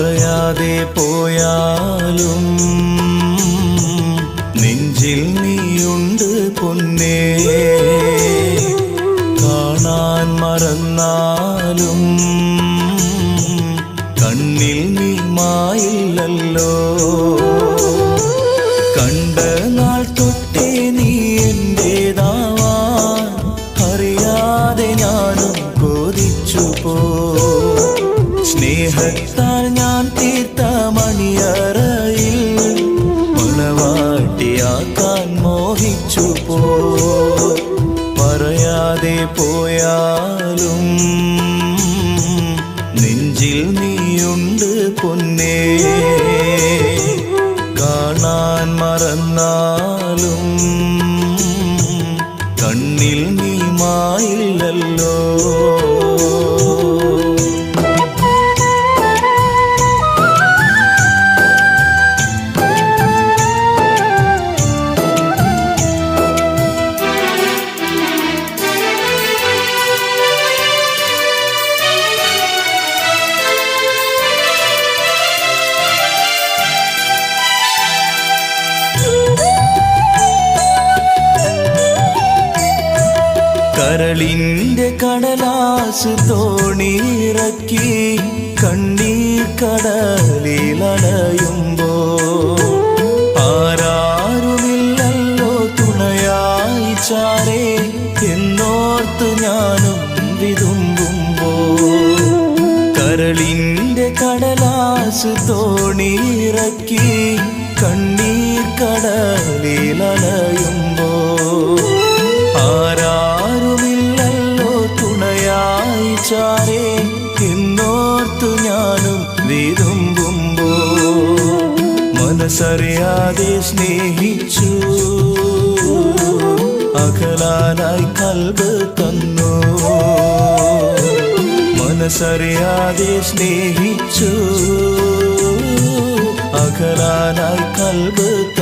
പറയാതെ പോയാലും നെഞ്ചിൽ നീയുണ്ട് പൊന്നേ. കാണാൻ മറന്നാലും കണ്ണിൽ നീ മായില്ലല്ലോ കണ്ട നാൾ നീ എന്റേതാവാൻ അറിയാതെ ഞാനും കൊതിച്ചു പോ സ്നേഹത്താൽ മായില്ലല്ലോ കരളിന്റെ കടലാസ് തോണിയിറക്കി കണ്ണീർ കടലിലടയുമ്പോ ആരാരുമില്ലല്ലോ തുണയായി ചാരേ എന്നോർത്തു ഞാനും വിതുമ്പുമ്പോ കരളിന്റെ കടലാസ് തോണിയിറക്കി കണ്ണീർ കടലിലടയുമ്പോ തുണയായി ചാരേ എന്നോർത്തു ഞാനും വിതുമ്പുമ്പോ മനസ്സറിയാതെ സ്നേഹിച്ചു. അകലാനായി കൽബ് തന്നു. മനസ്സറിയാതെ സ്നേഹിച്ചു. അകലാനായി കൽബ്